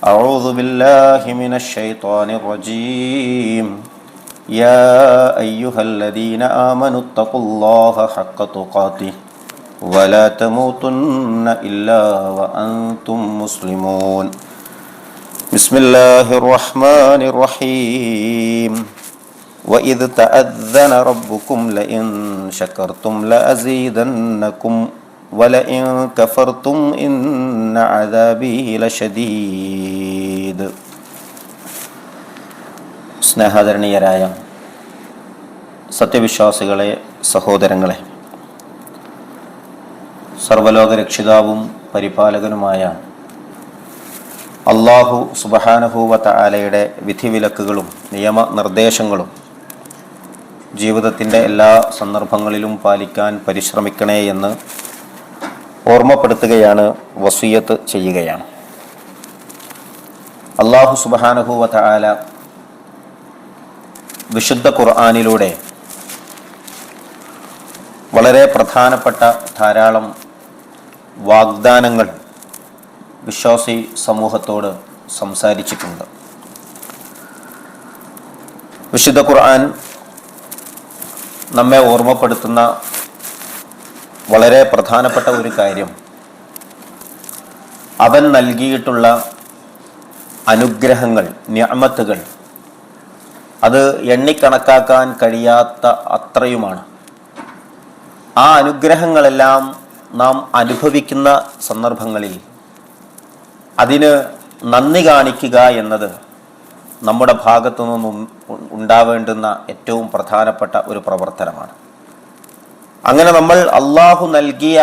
أعوذ بالله من الشيطان الرجيم. يا أيها الذين آمنوا اتقوا الله حق تقاته ولا تموتن إلا وأنتم مسلمون. بسم الله الرحمن الرحيم. وإذ تأذن ربكم لئن شكرتم لأزيدنكم. ولئن كفرتم إن عذابي لشديد സ്നേഹാദരണീയരായ സത്യവിശ്വാസികളെ സഹോദരങ്ങളെ സർവലോക രക്ഷിതാവും പരിപാലകനുമായ അള്ളാഹു സുബഹാനഹൂവത്ത ആലയുടെ വിധിവിലക്കുകളും നിയമനിർദ്ദേശങ്ങളും ജീവിതത്തിൻ്റെ എല്ലാ സന്ദർഭങ്ങളിലും പാലിക്കാൻ പരിശ്രമിക്കണേ എന്ന് ഓർമ്മപ്പെടുത്തുകയാണ് വസീയത്ത് ചെയ്യുകയാണ്. അള്ളാഹു സുബാനഹുവ ആല വിശുദ്ധ ഖുർആാനിലൂടെ വളരെ പ്രധാനപ്പെട്ട ധാരാളം വാഗ്ദാനങ്ങൾ വിശ്വാസി സമൂഹത്തോട് സംസാരിച്ചിട്ടുണ്ട്. വിശുദ്ധ ഖുർആൻ നമ്മെ ഓർമ്മപ്പെടുത്തുന്ന വളരെ പ്രധാനപ്പെട്ട ഒരു കാര്യം. അവൻ നൽകിയിട്ടുള്ള അനുഗ്രഹങ്ങൾ ഞാമത്തുകൾ അത് എണ്ണിക്കണക്കാക്കാൻ കഴിയാത്ത അത്രയുമാണ്. ആ അനുഗ്രഹങ്ങളെല്ലാം നാം അനുഭവിക്കുന്ന സന്ദർഭങ്ങളിൽ അതിന് നന്ദി കാണിക്കുക എന്നത് നമ്മുടെ ഭാഗത്തു നിന്നും ഉണ്ടാവേണ്ടുന്ന ഏറ്റവും പ്രധാനപ്പെട്ട ഒരു പ്രവർത്തനമാണ്. അങ്ങനെ നമ്മൾ അള്ളാഹു നൽകിയ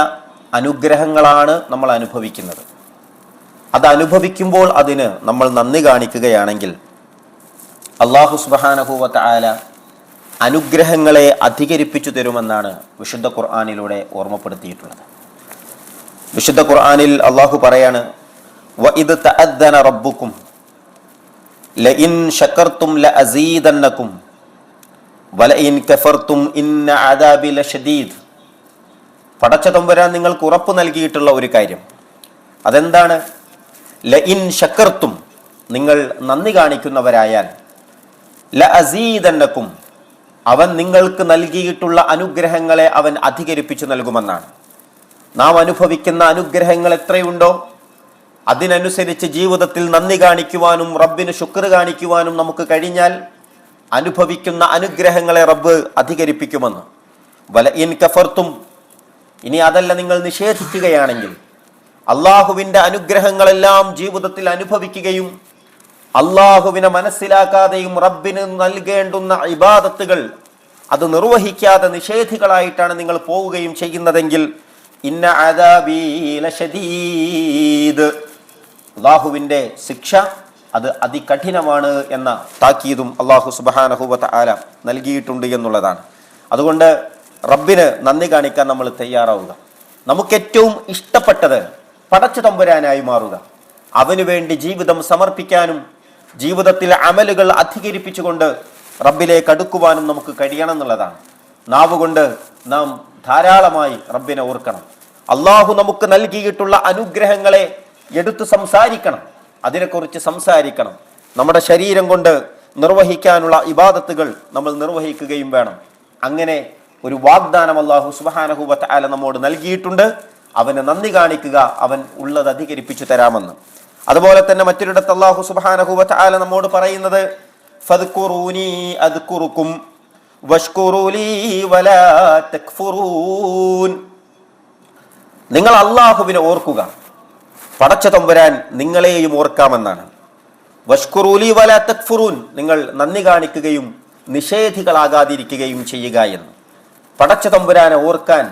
അനുഗ്രഹങ്ങളാണ് നമ്മൾ അനുഭവിക്കുന്നത്. അത് അനുഭവിക്കുമ്പോൾ അതിന് നമ്മൾ നന്ദി കാണിക്കുകയാണെങ്കിൽ അള്ളാഹു സുബാനഹുവത്ത് ആല അനുഗ്രഹങ്ങളെ അധികരിപ്പിച്ചു തരുമെന്നാണ് വിശുദ്ധ ഖുർആാനിലൂടെ ഓർമ്മപ്പെടുത്തിയിട്ടുള്ളത്. വിശുദ്ധ ഖുർആാനിൽ അള്ളാഹു പറയാണ് ഇത് തഅദ്ദന റബ്ബുക്കും ലഇൻ ശക്കർത്തും ലഅസീദന്നക്കും വലഇൻ കഫർത്തും ഇന്ന അദാബി ലഷദീദ് പടച്ച തമ്പുരാൻ നിങ്ങൾക്ക് ഉറപ്പ് നൽകിയിട്ടുള്ള ഒരു കാര്യം. അതെന്താണ്? ല ഇൻ ശക്കർത്തും നിങ്ങൾ നന്ദി കാണിക്കുന്നവരായാൽ. ല അസീദന്നക്കും അവൻ നിങ്ങൾക്ക് നൽകിയിട്ടുള്ള അനുഗ്രഹങ്ങളെ അവൻ അധികരിപ്പിച്ചു നൽകുമെന്നാണ്. നാം അനുഭവിക്കുന്ന അനുഗ്രഹങ്ങൾ എത്രയുണ്ടോ? അതിനനുസരിച്ച് ജീവിതത്തിൽ നന്ദി കാണിക്കുവാനും റബ്ബിന് ശുക്ർ കാണിക്കുവാനും നമുക്ക് കഴിഞ്ഞാൽ അനുഭവിക്കുന്ന അനുഗ്രഹങ്ങളെ റബ്ബ് അധികരിപ്പിക്കുമെന്ന്. വല ഇൻ കഫർത്തും ഇനി അതല്ല നിങ്ങൾ നിഷേധിക്കുകയാണെങ്കിൽ അള്ളാഹുവിന്റെ അനുഗ്രഹങ്ങളെല്ലാം ജീവിതത്തിൽ അനുഭവിക്കുകയും അള്ളാഹുവിനെ മനസ്സിലാക്കാതെയും റബ്ബിന് നൽകേണ്ടുന്ന ഇബാദത്തുകൾ അത് നിർവഹിക്കാതെ നിഷേധികളായിട്ടാണ് നിങ്ങൾ പോവുകയും ചെയ്യുന്നതെങ്കിൽ ഇന്ന അദാബീലീദ് അള്ളാഹുവിന്റെ ശിക്ഷ അത് അതികഠിനമാണ് എന്ന താക്കീതും അള്ളാഹു സുബാനഹുബത്ത് ആല നൽകിയിട്ടുണ്ട് എന്നുള്ളതാണ്. അതുകൊണ്ട് റബ്ബിന് നന്ദി കാണിക്കാൻ നമ്മൾ തയ്യാറാവുക. നമുക്ക് ഏറ്റവും ഇഷ്ടപ്പെട്ടത് പടച്ചു തമ്പുരാനായി മാറുക. അവനു വേണ്ടി ജീവിതം സമർപ്പിക്കാനും ജീവിതത്തിലെ അമലുകൾ അധികരിപ്പിച്ചുകൊണ്ട് റബ്ബിലേക്ക് അടുക്കുവാനും നമുക്ക് കഴിയണം എന്നുള്ളതാണ്. നാവുകൊണ്ട് നാം ധാരാളമായി റബ്ബിനെ ഓർക്കണം. അള്ളാഹു നമുക്ക് നൽകിയിട്ടുള്ള അനുഗ്രഹങ്ങളെ എടുത്തു സംസാരിക്കണം. അതിനെക്കുറിച്ച് സംസാരിക്കണം. നമ്മുടെ ശരീരം കൊണ്ട് നിർവഹിക്കാനുള്ള ഇബാദത്തുകൾ നമ്മൾ നിർവഹിക്കുകയും വേണം. അങ്ങനെ ഒരു വാഗ്ദാനം അള്ളാഹു സുബാനഹുബത്ത് ആല നമ്മോട് നൽകിയിട്ടുണ്ട്. അവന് നന്ദി കാണിക്കുക അവൻ ഉള്ളത് അധികരിപ്പിച്ചു തരാമെന്ന്. അതുപോലെ തന്നെ മറ്റൊരിടത്ത് അള്ളാഹു സുബാനഹുബത്ത് ആല നമ്മോട് പറയുന്നത് നിങ്ങൾ അള്ളാഹുവിനെ ഓർക്കുക. പടച്ച തമ്പുരാൻ നിങ്ങളെയും ഓർക്കാമെന്നാണ്. വഷ്കുറൂലി വല തക്ഫുറൂൻ നിങ്ങൾ നന്ദി കാണിക്കുകയും നിഷേധികളാകാതിരിക്കുകയും ചെയ്യുക എന്ന്. പടച്ച തമ്പുരാനെ ഓർക്കാൻ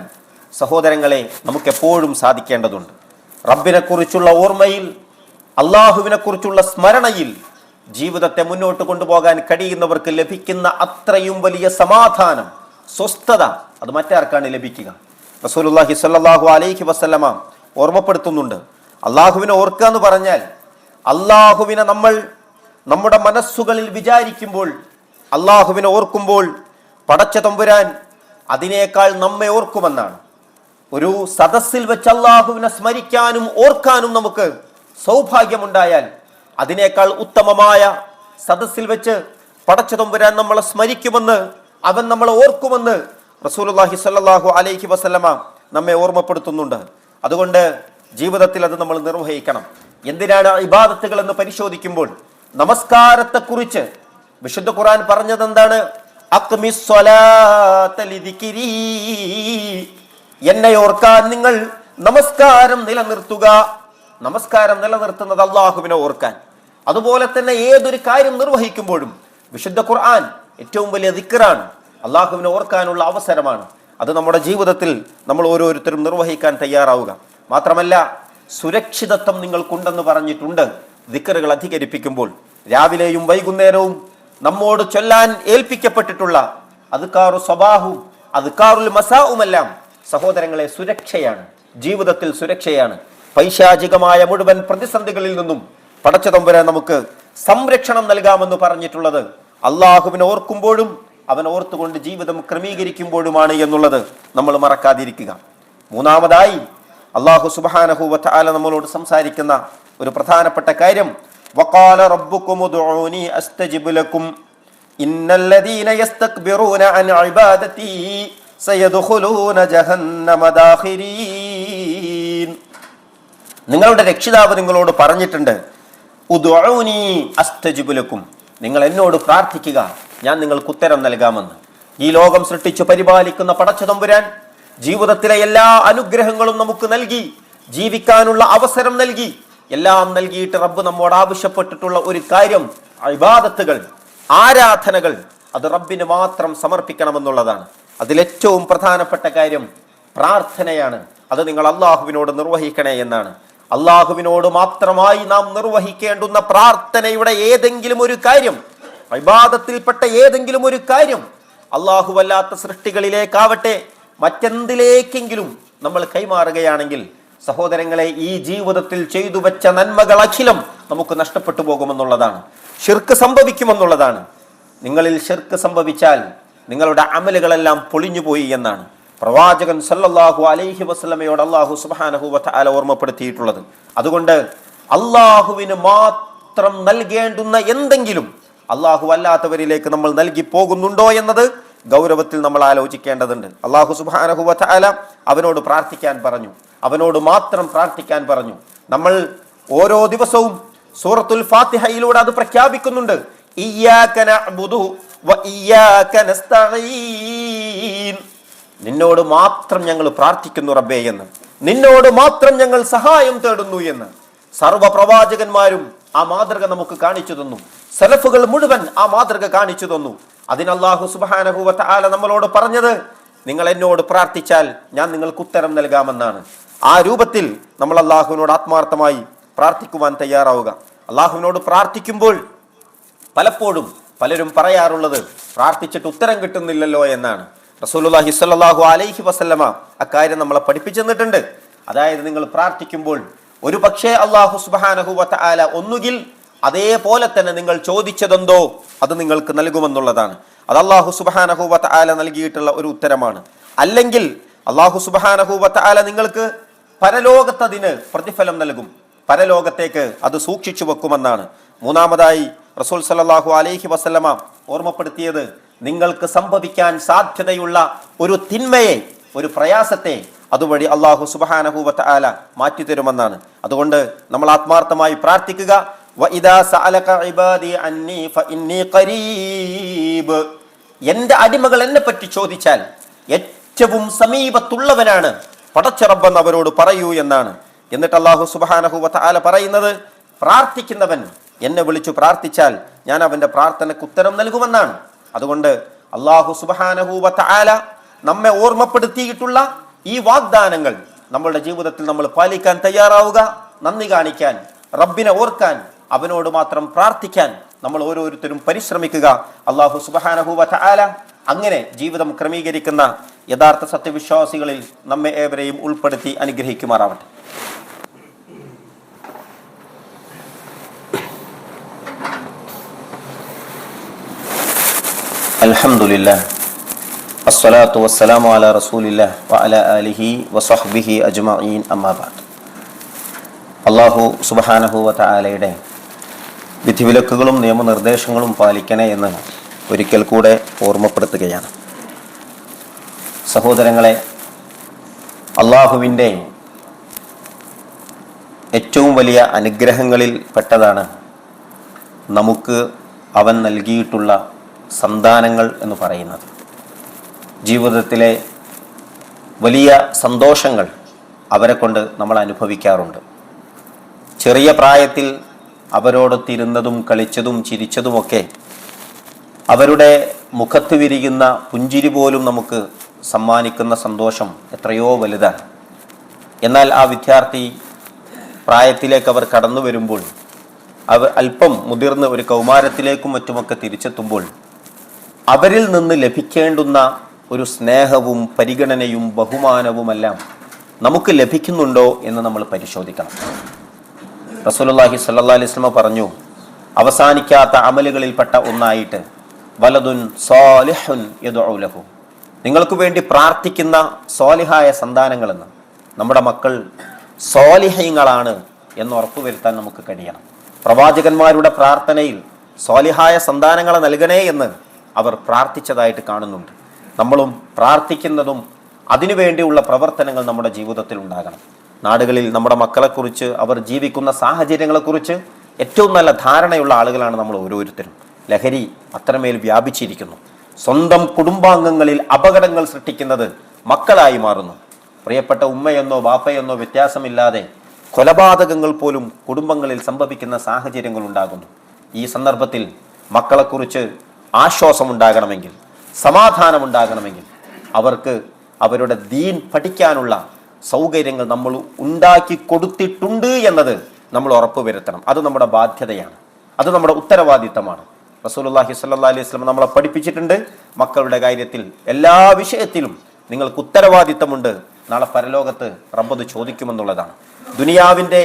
സഹോദരങ്ങളെ നമുക്കെപ്പോഴും സാധിക്കേണ്ടതുണ്ട്. റബ്ബിനെക്കുറിച്ചുള്ള ഓർമ്മയിൽ അള്ളാഹുവിനെക്കുറിച്ചുള്ള സ്മരണയിൽ ജീവിതത്തെ മുന്നോട്ട് കൊണ്ടുപോകാൻ കഴിയുന്നവർക്ക് ലഭിക്കുന്ന അത്രയും വലിയ സമാധാനം സ്വസ്ഥത അത് മറ്റാർക്കാണ് ലഭിക്കുക? റസൂലുള്ളാഹി സ്വല്ലല്ലാഹു അലൈഹി വസല്ലമ ഓർമ്മപ്പെടുത്തുന്നുണ്ട്. അള്ളാഹുവിനെ ഓർക്കുക എന്ന് പറഞ്ഞാൽ അള്ളാഹുവിനെ നമ്മൾ നമ്മുടെ മനസ്സുകളിൽ വിചാരിക്കുമ്പോൾ അള്ളാഹുവിനെ ഓർക്കുമ്പോൾ പടച്ച തമ്പുരാൻ അതിനേക്കാൾ നമ്മെ ഓർക്കുമെന്നാണ്. ഒരു സദസ്സിൽ വെച്ച് അള്ളാഹുവിനെ സ്മരിക്കാനും ഓർക്കാനും നമുക്ക് സൗഭാഗ്യമുണ്ടായാൽ അതിനേക്കാൾ ഉത്തമമായ സദസ്സിൽ വെച്ച് പടച്ച തമ്പുരാൻ നമ്മളെ സ്മരിക്കുമെന്ന് അവൻ നമ്മളെ ഓർക്കുമെന്ന് റസൂലുള്ളാഹി സല്ലാഹു അലൈഹി വസല്ലമ നമ്മെ ഓർമ്മപ്പെടുത്തുന്നുണ്ട്. അതുകൊണ്ട് ജീവിതത്തിൽ അത് നമ്മൾ നിർവഹിക്കണം. എന്തിനാണ് ഇബാദത്തുകൾ എന്ന് പരിശോധിക്കുമ്പോൾ നമസ്കാരത്തെക്കുറിച്ച് വിശുദ്ധ ഖുറാൻ പറഞ്ഞത് എന്താണ്. എന്നെ ഓർക്കാൻ നിങ്ങൾ നമസ്കാരം നിലനിർത്തുക. നമസ്കാരം നിലനിർത്തുന്നത് അള്ളാഹുവിനെ ഓർക്കാൻ. അതുപോലെ തന്നെ ഏതൊരു കാര്യം നിർവഹിക്കുമ്പോഴും വിശുദ്ധ ഖുർആൻ ഏറ്റവും വലിയ ദിക്കറാണ് അള്ളാഹുവിനെ ഓർക്കാനുള്ള അവസരമാണ്. അത് നമ്മുടെ ജീവിതത്തിൽ നമ്മൾ ഓരോരുത്തരും നിർവഹിക്കാൻ തയ്യാറാവുക. മാത്രമല്ല സുരക്ഷിതത്വം നിങ്ങൾക്കുണ്ടെന്ന് പറഞ്ഞിട്ടുണ്ട്. ദിക്കറുകൾ അധികരിപ്പിക്കുമ്പോൾ രാവിലെയും വൈകുന്നേരവും നമ്മോട് ചൊല്ലാൻ ഏൽപ്പിക്കപ്പെട്ടിട്ടുള്ള അതുക്കാറു സ്വബാഹും അതുക്കാറുൽ മസാവുമെല്ലാം സഹോദരങ്ങളെ സുരക്ഷയാണ് ജീവിതത്തിൽ സുരക്ഷയാണ്. പൈശാചികമായ മുഴുവൻ പ്രതിസന്ധികളിൽ നിന്നും പടച്ചതമ്പുരാൻ നമുക്ക് സംരക്ഷണം നൽകാമെന്ന് പറഞ്ഞിട്ടുള്ളത് അള്ളാഹുവിനെ ഓർക്കുമ്പോഴും അവൻ ഓർത്തുകൊണ്ട് ജീവിതം ക്രമീകരിക്കുമ്പോഴുമാണ് എന്നുള്ളത് നമ്മൾ മറക്കാതിരിക്കുക. മൂന്നാമതായി അള്ളാഹു സുബാനഹുവറ്റ ആല നമ്മളോട് സംസാരിക്കുന്ന ഒരു പ്രധാനപ്പെട്ട കാര്യം വഖാല റബ്ബുക്കും ഉദ്ഉനി അസ്തജിബ് ലക്കും ഇന്നല്ലദീന യസ്തക്ബിറൂന അൻ ഇബാദതി സയദ്ഖുലൂന ജഹന്നമ ദാഖിരീൻ നിങ്ങളുടെ രക്ഷിതാവ് നിങ്ങളോട് പറഞ്ഞിട്ടുണ്ട് ഉദ്ഉനി അസ്തജിബുലക്കും നിങ്ങൾ എന്നോട് പ്രാർത്ഥിക്കുക ഞാൻ നിങ്ങൾക്ക് ഉത്തരം നൽകാമെന്ന്. ഈ ലോകം സൃഷ്ടിച്ചു പരിപാലിക്കുന്ന പടച്ചതമ്പുരാൻ ജീവിതത്തിലെ എല്ലാ അനുഗ്രഹങ്ങളും നമുക്ക് നൽകി ജീവിക്കാനുള്ള അവസരം നൽകി എല്ലാം നൽകിയിട്ട് റബ്ബ് നമ്മോട് ആവശ്യപ്പെട്ടിട്ടുള്ള ഒരു കാര്യം ഇബാദത്തുകൾ ആരാധനകൾ അത് റബ്ബിന് മാത്രം സമർപ്പിക്കണമെന്നുള്ളതാണ്. അതിലേറ്റവും പ്രധാനപ്പെട്ട കാര്യം പ്രാർത്ഥനയാണ്. അത് നിങ്ങൾ അള്ളാഹുവിനോട് നിർവഹിക്കണേ എന്നാണ്. അള്ളാഹുവിനോട് മാത്രമായി നാം നിർവഹിക്കേണ്ടുന്ന പ്രാർത്ഥനയുടെ ഏതെങ്കിലും ഒരു കാര്യം വിവാദത്തിൽപ്പെട്ട ഏതെങ്കിലും ഒരു കാര്യം അള്ളാഹുവല്ലാത്ത സൃഷ്ടികളിലേക്കാവട്ടെ മറ്റെന്തിലേക്കെങ്കിലും നമ്മൾ കൈമാറുകയാണെങ്കിൽ സഹോദരങ്ങളെ ഈ ജീവിതത്തിൽ ചെയ്തു വെച്ച നന്മകൾ അഖിലം നമുക്ക് നഷ്ടപ്പെട്ടു പോകുമെന്നുള്ളതാണ്. ഷിർക്ക് സംഭവിക്കുമെന്നുള്ളതാണ്. നിങ്ങളിൽ ഷിർക്ക് സംഭവിച്ചാൽ നിങ്ങളുടെ അമലുകളെല്ലാം പൊളിഞ്ഞുപോയി എന്നാണ് പ്രവാചകൻ സല്ലല്ലാഹു അലൈഹി വസ്ലമയോട് അള്ളാഹു സുബാനഹു വതആല ഓർമ്മപ്പെടുത്തിയിട്ടുള്ളത്. അതുകൊണ്ട് അള്ളാഹുവിന് മാത്രം നൽകേണ്ടുന്ന എന്തെങ്കിലും അള്ളാഹു അല്ലാത്തവരിലേക്ക് നമ്മൾ നൽകി പോകുന്നുണ്ടോ എന്നത് ഗൗരവത്തിൽ നമ്മൾ ആലോചിക്കേണ്ടതുണ്ട്. അള്ളാഹു സുബ്ഹാനഹു വതആല അവനോട് പ്രാർത്ഥിക്കാൻ പറഞ്ഞു. അവനോട് മാത്രം പ്രാർത്ഥിക്കാൻ പറഞ്ഞു. നമ്മൾ ഓരോ ദിവസവും സൂറത്തുൽ ഫാത്തിഹയിലൂടെ അത് പ്രഖ്യാപിക്കുന്നുണ്ട്. നിന്നോട് മാത്രം ഞങ്ങൾ പ്രാർത്ഥിക്കുന്നു റബ്ബേ എന്ന്. നിന്നോട് മാത്രം ഞങ്ങൾ സഹായം തേടുന്നു എന്ന്. സർവ പ്രവാചകന്മാരും ആ മാതൃക നമുക്ക് കാണിച്ചു തന്നു. സലഫുകൾ മുഴുവൻ ആ മാതൃക കാണിച്ചു തന്നു. അതിന് അല്ലാഹു ആല നമ്മളോട് പറഞ്ഞത് നിങ്ങൾ എന്നോട് പ്രാർത്ഥിച്ചാൽ ഞാൻ നിങ്ങൾക്ക് ഉത്തരം നൽകാമെന്നാണ്. ആ രൂപത്തിൽ നമ്മൾ അള്ളാഹുവിനോട് ആത്മാർത്ഥമായി പ്രാർത്ഥിക്കുവാൻ തയ്യാറാവുക. അള്ളാഹുവിനോട് പ്രാർത്ഥിക്കുമ്പോൾ പലപ്പോഴും പലരും പറയാറുള്ളത് പ്രാർത്ഥിച്ചിട്ട് ഉത്തരം കിട്ടുന്നില്ലല്ലോ എന്നാണ്. റസൂലുല്ലാഹി സ്വല്ലല്ലാഹു അലൈഹി വസല്ലമ അക്കാര്യം നമ്മളെ പഠിപ്പിച്ചു തന്നിട്ടുണ്ട്. അതായത് നിങ്ങൾ പ്രാർത്ഥിക്കുമ്പോൾ ഒരു പക്ഷേ അള്ളാഹു സുബ്ഹാനഹു വതആല ഒന്നുകിൽ അതേപോലെ തന്നെ നിങ്ങൾ ചോദിച്ചതെന്തോ അത് നിങ്ങൾക്ക് നൽകുമെന്നുള്ളതാണ്. അത് അള്ളാഹു സുബാനഹുവത്ത ആല നൽകിയിട്ടുള്ള ഒരു ഉത്തരമാണ്. അല്ലെങ്കിൽ അള്ളാഹു സുബാനഹുവത്ത ആല നിങ്ങൾക്ക് പരലോകത്തതിന് പ്രതിഫലം നൽകും. പരലോകത്തേക്ക് അത് സൂക്ഷിച്ചു വെക്കുമെന്നാണ്. മൂന്നാമതായി റസൂൽ സല്ലല്ലാഹു അലൈഹി വസല്ലമ ഓർമ്മപ്പെടുത്തിയത് നിങ്ങൾക്ക് സംഭവിക്കാൻ സാധ്യതയുള്ള ഒരു തിന്മയെ ഒരു പ്രയാസത്തെ അതുവഴി അള്ളാഹു സുബഹാനഹൂവത്ത ആല മാറ്റിത്തരുമെന്നാണ്. അതുകൊണ്ട് നമ്മൾ ആത്മാർത്ഥമായി പ്രാർത്ഥിക്കുക. എന്റെ അടിമകൾ എന്നെ പറ്റി ചോദിച്ചാൽ ഏറ്റവും സമീപത്തുള്ളവനാണ്. പടച്ചിറബെന്ന് അവരോട് പറയൂ എന്നാണ്. എന്നിട്ട് അള്ളാഹു സുബഹാനഹൂവത്ത ആല പറയുന്നത് പ്രാർത്ഥിക്കുന്നവൻ എന്നെ വിളിച്ചു പ്രാർത്ഥിച്ചാൽ ഞാൻ അവന്റെ പ്രാർത്ഥനയ്ക്ക് ഉത്തരം നൽകുമെന്നാണ്. അതുകൊണ്ട് അള്ളാഹു സുബഹാനഹൂവത്ത ആല നമ്മെ ഓർമ്മപ്പെടുത്തിയിട്ടുള്ള ഈ വാഗ്ദാനങ്ങൾ നമ്മളുടെ ജീവിതത്തിൽ നമ്മൾ പാലിക്കാൻ തയ്യാറാവുക നന്ദി കാണിക്കാൻ റബ്ബിനെ ഓർക്കാൻ അവനോട് മാത്രം പ്രാർത്ഥിക്കാൻ നമ്മൾ ഓരോരുത്തരും പരിശ്രമിക്കുക. അള്ളാഹു സുബാനഹുവ ആല അങ്ങനെ ജീവിതം ക്രമീകരിക്കുന്ന യഥാർത്ഥ സത്യവിശ്വാസികളിൽ നമ്മെ ഏവരെയും ഉൾപ്പെടുത്തി അനുഗ്രഹിക്കുമാറാവട്ടെ. അലഹമുല്ല അസ്സലാത്തു വസ്സലാമു അലാ റസൂലില്ലാ വഅല ആലിഹി വസഹ്ബിഹി അജ്മഈൻ അമ്മാബാദ് അള്ളാഹു സുബ്ഹാനഹു വതആലയുടെ വിധിവിലക്കുകളും നിയമനിർദ്ദേശങ്ങളും പാലിക്കണേ എന്ന് ഒരിക്കൽ കൂടെ ഓർമ്മപ്പെടുത്തുകയാണ്. സഹോദരങ്ങളെ അള്ളാഹുവിന്റെ ഏറ്റവും വലിയ അനുഗ്രഹങ്ങളിൽ പെട്ടതാണ് നമുക്ക് അവൻ നൽകിയിട്ടുള്ള സന്താനങ്ങൾ എന്ന് പറയുന്നത്. ജീവിതത്തിലെ വലിയ സന്തോഷങ്ങൾ അവരെ കൊണ്ട് നമ്മൾ അനുഭവിക്കാറുണ്ട്. ചെറിയ പ്രായത്തിൽ അവരോടൊത്തിരുന്നതും കളിച്ചതും ചിരിച്ചതുമൊക്കെ അവരുടെ മുഖത്ത് വിരിയുന്ന പുഞ്ചിരി പോലും നമുക്ക് സമ്മാനിക്കുന്ന സന്തോഷം എത്രയോ വലുതാണ്. എന്നാൽ ആ വിദ്യാർത്ഥി പ്രായത്തിലേക്ക് അവർ കടന്നു വരുമ്പോൾ അവർ അല്പം മുതിർന്ന് ഒരു കൗമാരത്തിലേക്കും മറ്റുമൊക്കെ തിരിച്ചെത്തുമ്പോൾ അവരിൽ നിന്ന് ലഭിക്കേണ്ടുന്ന ഒരു സ്നേഹവും പരിഗണനയും ബഹുമാനവുമെല്ലാം നമുക്ക് ലഭിക്കുന്നുണ്ടോ എന്ന് നമ്മൾ പരിശോധിക്കണം. സ്വല്ലല്ലാഹി അലൈഹി വസല്ലം പറഞ്ഞു അവസാനിക്കാത്ത അമലുകളിൽപ്പെട്ട ഒന്നായിട്ട് വലതുൻ സാലിഹുൻ യദുലഹു ലഹു. നിങ്ങൾക്ക് വേണ്ടി പ്രാർത്ഥിക്കുന്ന സ്വാലിഹായ സന്താനങ്ങളെന്ന് നമ്മുടെ മക്കൾ സോലിഹ്യങ്ങളാണ് എന്ന് ഉറപ്പുവരുത്താൻ നമുക്ക് കഴിയണം. പ്രവാചകന്മാരുടെ പ്രാർത്ഥനയിൽ സ്വാലിഹായ സന്താനങ്ങളെ നൽകണേ എന്ന് അവർ പ്രാർത്ഥിച്ചതായിട്ട് കാണുന്നുണ്ട്. നമ്മളും പ്രാർത്ഥിക്കുന്നതും അതിനുവേണ്ടിയുള്ള പ്രവർത്തനങ്ങൾ നമ്മുടെ ജീവിതത്തിൽ ഉണ്ടാകണം. നാടുകളിൽ നമ്മുടെ മക്കളെക്കുറിച്ച് അവർ ജീവിക്കുന്ന സാഹചര്യങ്ങളെക്കുറിച്ച് ഏറ്റവും നല്ല ധാരണയുള്ള ആളുകളാണ് നമ്മൾ ഓരോരുത്തരും. ലഹരി അത്രമേൽ വ്യാപിച്ചിരിക്കുന്നു. സ്വന്തം കുടുംബാംഗങ്ങളിൽ അപകടങ്ങൾ സൃഷ്ടിക്കുന്നത് മക്കളായി മാറുന്നു. പ്രിയപ്പെട്ട ഉമ്മയെന്നോ ബാപ്പയെന്നോ വ്യത്യാസമില്ലാതെ കൊലപാതകങ്ങൾ പോലും കുടുംബങ്ങളിൽ സംഭവിക്കുന്ന സാഹചര്യങ്ങൾ ഉണ്ടാകുന്നു. ഈ സന്ദർഭത്തിൽ മക്കളെക്കുറിച്ച് ആശ്വാസമുണ്ടാകണമെങ്കിൽ സമാധാനമുണ്ടാകണമെങ്കിൽ അവർക്ക് അവരുടെ ദീൻ പഠിക്കാനുള്ള സൗകര്യങ്ങൾ നമ്മൾ ഉണ്ടാക്കി കൊടുത്തിട്ടുണ്ട് എന്നത് നമ്മൾ ഉറപ്പ് ഉറപ്പുവരുത്തണം അത് നമ്മുടെ ബാധ്യതയാണ്. അത് നമ്മുടെ ഉത്തരവാദിത്തമാണ്. റസൂലുള്ളാഹി സല്ലാ അലൈഹി വസല്ലം നമ്മളെ പഠിപ്പിച്ചിട്ടുണ്ട്. മക്കളുടെ കാര്യത്തിൽ എല്ലാ വിഷയത്തിലും നിങ്ങൾക്ക് ഉത്തരവാദിത്തമുണ്ട്. നാളെ പരലോകത്ത് റബ്ബത് ചോദിക്കുമെന്നുള്ളതാണ്. ദുനിയാവിന്റെ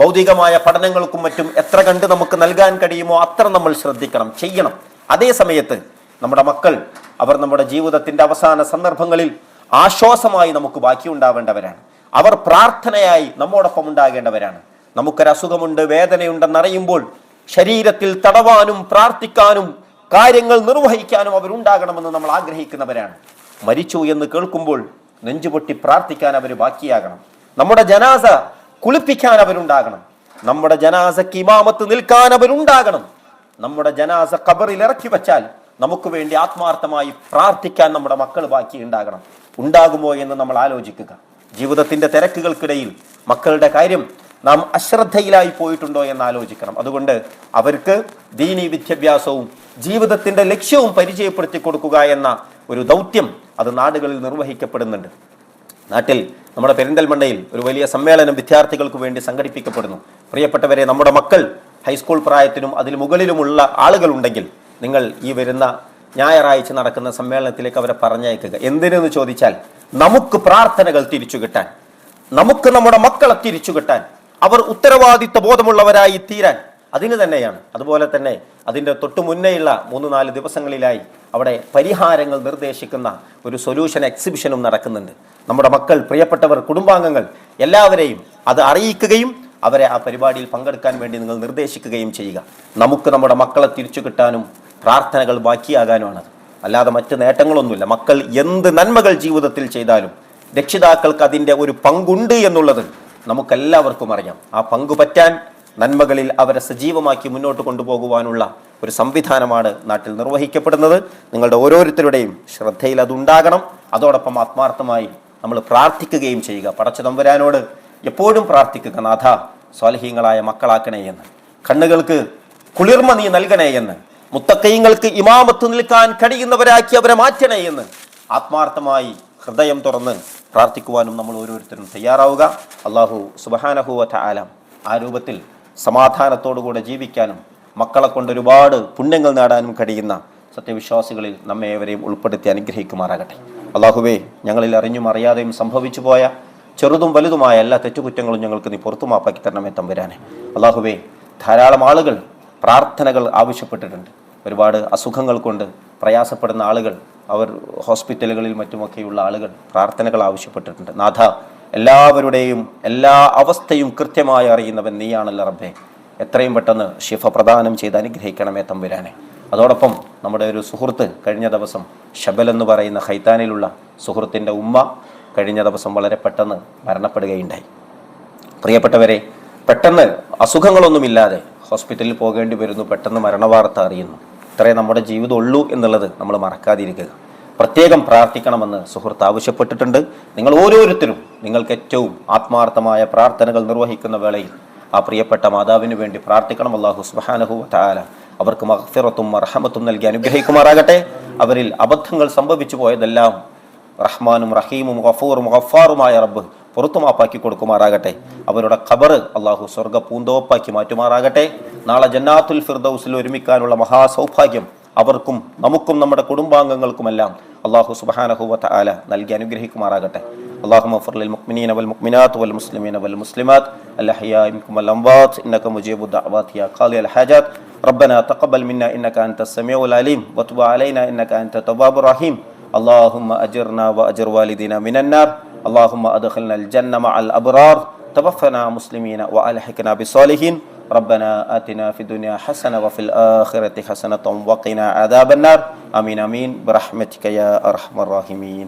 ഭൗതികമായ പഠനങ്ങൾക്കും മറ്റും എത്ര കണ്ട് നമുക്ക് നൽകാൻ കഴിയുമോ അത്ര നമ്മൾ ശ്രദ്ധിക്കണം ചെയ്യണം. അതേ സമയത്ത് നമ്മുടെ മക്കൾ അവർ നമ്മുടെ ജീവിതത്തിന്റെ അവസാന സന്ദർഭങ്ങളിൽ ആശ്വാസമായി നമുക്ക് ബാക്കിയുണ്ടാവേണ്ടവരാണ്. അവർ പ്രാർത്ഥനയായി നമ്മോടൊപ്പം ഉണ്ടാകേണ്ടവരാണ്. നമുക്കൊരസുഖമുണ്ട് വേദനയുണ്ടെന്നറിയുമ്പോൾ ശരീരത്തിൽ തടവാനും പ്രാർത്ഥിക്കാനും കാര്യങ്ങൾ നിർവഹിക്കാനും അവരുണ്ടാകണമെന്ന് നമ്മൾ ആഗ്രഹിക്കുന്നവരാണ്. മരിച്ചു എന്ന് കേൾക്കുമ്പോൾ നെഞ്ചുപൊട്ടി പ്രാർത്ഥിക്കാൻ അവർ ബാക്കിയാകണം. നമ്മുടെ ജനാസ കുളിപ്പിക്കാൻ അവരുണ്ടാകണം. നമ്മുടെ ജനാസക്ക് ഇമാമത്ത് നിൽക്കാൻ അവരുണ്ടാകണം. നമ്മുടെ ജനാസ കബറിൽ ഇറക്കി വെച്ചാൽ നമുക്ക് വേണ്ടി ആത്മാർത്ഥമായി പ്രാർത്ഥിക്കാൻ നമ്മുടെ മക്കൾ ബാക്കി ഉണ്ടാകണം. ഉണ്ടാകുമോ എന്ന് നമ്മൾ ആലോചിക്കുക. ജീവിതത്തിന്റെ തിരക്കുകൾക്കിടയിൽ മക്കളുടെ കാര്യം നാം അശ്രദ്ധയിലായി പോയിട്ടുണ്ടോ എന്ന് ആലോചിക്കണം. അതുകൊണ്ട് അവർക്ക് ദീനി വിദ്യാഭ്യാസവും ജീവിതത്തിന്റെ ലക്ഷ്യവും പരിചയപ്പെടുത്തി കൊടുക്കുക എന്ന ഒരു ദൗത്യം അത് നാടുകളിൽ നിർവഹിക്കപ്പെടുന്നുണ്ട്. നാട്ടിൽ നമ്മുടെ പെരിന്തൽമണ്ണയിൽ ഒരു വലിയ സമ്മേളനം വിദ്യാർത്ഥികൾക്ക് വേണ്ടി സംഘടിപ്പിക്കപ്പെടുന്നു. പ്രിയപ്പെട്ടവരെ നമ്മുടെ മക്കൾ ഹൈസ്കൂൾ പ്രായത്തിനും അതിൽ മുകളിലുമുള്ള ആളുകളുണ്ടെങ്കിൽ നിങ്ങൾ ഈ വരുന്ന ഞായറാഴ്ച നടക്കുന്ന സമ്മേളനത്തിലേക്ക് അവരെ പറഞ്ഞയക്കുക. എന്തിനെന്ന് ചോദിച്ചാൽ നമുക്ക് പ്രാർത്ഥനകൾ തിരിച്ചു കിട്ടാൻ നമുക്ക് നമ്മുടെ മക്കളെ തിരിച്ചു കിട്ടാൻ അവർ ഉത്തരവാദിത്വ ബോധമുള്ളവരായി തീരാൻ അതിന് തന്നെയാണ്. അതുപോലെ തന്നെ അതിന്റെ തൊട്ടു മുന്നേയുള്ള മൂന്ന് നാല് ദിവസങ്ങളിലായി അവിടെ പരിഹാരങ്ങൾ നിർദ്ദേശിക്കുന്ന ഒരു സൊല്യൂഷൻ എക്സിബിഷനും നടക്കുന്നുണ്ട്. നമ്മുടെ മക്കൾ പ്രിയപ്പെട്ടവർ കുടുംബാംഗങ്ങൾ എല്ലാവരെയും അത് അറിയിക്കുകയും അവരെ ആ പരിപാടിയിൽ പങ്കെടുക്കാൻ വേണ്ടി നിങ്ങൾ നിർദ്ദേശിക്കുകയും ചെയ്യുക. നമുക്ക് നമ്മുടെ മക്കളെ തിരിച്ചു കിട്ടാനും പ്രാർത്ഥനകൾ ബാക്കിയാകാനുമാണത്. അല്ലാതെ മറ്റ് നേട്ടങ്ങളൊന്നുമില്ല. മക്കൾ എന്ത് നന്മകൾ ജീവിതത്തിൽ ചെയ്താലും രക്ഷിതാക്കൾക്ക് അതിന്റെ ഒരു പങ്കുണ്ട് എന്നുള്ളത് നമുക്കെല്ലാവർക്കും അറിയാം. ആ പങ്കു പറ്റാൻ നന്മകളിൽ അവരെ സജീവമാക്കി മുന്നോട്ട് കൊണ്ടുപോകുവാനുള്ള ഒരു സംവിധാനമാണ് നാട്ടിൽ നിർവഹിക്കപ്പെടുന്നത്. നിങ്ങളുടെ ഓരോരുത്തരുടെയും ശ്രദ്ധയിൽ അതുണ്ടാകണം. അതോടൊപ്പം ആത്മാർത്ഥമായി നമ്മൾ പ്രാർത്ഥിക്കുകയും ചെയ്യുക. പടച്ചു തമ്പുരാനോട് എപ്പോഴും പ്രാർത്ഥിക്കുക. നാഥ സ്വാലഹീങ്ങളായ മക്കളാക്കണേ എന്ന്. കണ്ണുകൾക്ക് കുളിർമ നീ നൽകണേ എന്ന്. മുത്തക്കൈങ്ങൾക്ക് ഇമാമത്ത് നിൽക്കാൻ കഴിയുന്നവരാക്കി അവരെ മാറ്റണേ എന്ന് ആത്മാർത്ഥമായി ഹൃദയം തുറന്ന് പ്രാർത്ഥിക്കുവാനും നമ്മൾ ഓരോരുത്തരും തയ്യാറാവുക. അള്ളാഹു സുബഹാനഹുവറ്റ ആലം ആ രൂപത്തിൽ സമാധാനത്തോടുകൂടെ ജീവിക്കാനും മക്കളെ കൊണ്ട് ഒരുപാട് പുണ്യങ്ങൾ നേടാനും കഴിയുന്ന സത്യവിശ്വാസികളിൽ നമ്മെ ഏവരെയും ഉൾപ്പെടുത്തി അനുഗ്രഹിക്കുമാറാകട്ടെ. അള്ളാഹുവേ ഞങ്ങളിൽ അറിഞ്ഞും അറിയാതെയും സംഭവിച്ചു പോയ ചെറുതും വലുതുമായ എല്ലാ തെറ്റുകുറ്റങ്ങളും ഞങ്ങൾക്ക് നീ പുറത്തുമാപ്പാക്കി തരണമേ തമ്പുരാനെ. അള്ളാഹുവേ ധാരാളം ആളുകൾ പ്രാർത്ഥനകൾ ആവശ്യപ്പെട്ടിട്ടുണ്ട്. ഒരുപാട് അസുഖങ്ങൾ കൊണ്ട് പ്രയാസപ്പെടുന്ന ആളുകൾ അവർ ഹോസ്പിറ്റലുകളിൽ മറ്റുമൊക്കെയുള്ള ആളുകൾ പ്രാർത്ഥനകൾ ആവശ്യപ്പെട്ടിട്ടുണ്ട്. നാഥ എല്ലാവരുടെയും എല്ലാ അവസ്ഥയും കൃത്യമായി അറിയുന്നവൻ നീയാണല്ലോ റബ്ബെ. എത്രയും പെട്ടെന്ന് ശിഫ പ്രദാനം ചെയ്ത് അനുഗ്രഹിക്കണമേ തമ്പുരാനെ. അതോടൊപ്പം നമ്മുടെ ഒരു സുഹൃത്ത് കഴിഞ്ഞ ദിവസം ഷബൽ എന്ന് പറയുന്ന ഹൈത്താനിലുള്ള സുഹൃത്തിന്റെ ഉമ്മ കഴിഞ്ഞ ദിവസം വളരെ പെട്ടെന്ന് മരണപ്പെടുകയുണ്ടായി. പ്രിയപ്പെട്ടവരെ പെട്ടെന്ന് അസുഖങ്ങളൊന്നുമില്ലാതെ ഹോസ്പിറ്റലിൽ പോകേണ്ടി വരുന്നു പെട്ടെന്ന് മരണവാർത്ത അറിയുന്നു. ഇത്രേ നമ്മുടെ ജീവിതം ഉള്ളൂ എന്നുള്ളത് നമ്മൾ മറക്കാതിരിക്കുക. പ്രത്യേകം പ്രാർത്ഥിക്കണമെന്ന് സുഹൃത്ത് ആവശ്യപ്പെട്ടിട്ടുണ്ട്. നിങ്ങൾ ഓരോരുത്തരും നിങ്ങൾക്ക് ഏറ്റവും ആത്മാർത്ഥമായ പ്രാർത്ഥനകൾ നിർവഹിക്കുന്ന വേളയിൽ ആ പ്രിയപ്പെട്ട മാതാവിന് വേണ്ടി പ്രാർത്ഥിക്കണം. അള്ളാഹു സുബാനഹു താല അവർക്ക് മഹഫിറത്തും അർഹമത്തും നൽകി അനുഗ്രഹിക്കുമാറാകട്ടെ. അവരിൽ അബദ്ധങ്ങൾ സംഭവിച്ചു പോയതെല്ലാം റഹ്മാനും റഹീമും ഗഫൂറും ഗഫാറുമായ റബ്ബ് പുറത്തുമാപ്പാക്കി കൊടുക്കുമാറാകട്ടെ അവരുടെ ഖബർ അള്ളാഹു സ്വർഗ പൂന്തോപ്പാക്കി മാറ്റുമാറാകട്ടെ നാളെ ജന്നാത്തുൽ ഫിർദൌസിൽ ഒരുമിക്കാനുള്ള മഹാസൗഭാഗ്യം അവർക്കും നമുക്കും നമ്മുടെ കുടുംബാംഗങ്ങൾക്കുമെല്ലാം അള്ളാഹു സുബാനഹു വല നൽകി അനുഗ്രഹിക്കുമാറാകട്ടെ اللهم اغفر للمؤمنين والمؤمنات والمسلمين والمسلمات الأحياء منكم والأموات إنك مجيب الدعوات يا قاضي الحاجات ربنا تقبل منا إنك أنت السميع العليم وتب علينا إنك أنت التواب الرحيم اللهم أجرنا وأجر والدينا من النار. اللهم أدخلنا الجنة مع الأبرار. توفنا مسلمين وألحقنا بالصالحين ربنا آتنا في الدنيا حسنة وفي الآخرة حسنة وقنا عذاب النار. آمين آمين. برحمتك يا أرحم الراحمين.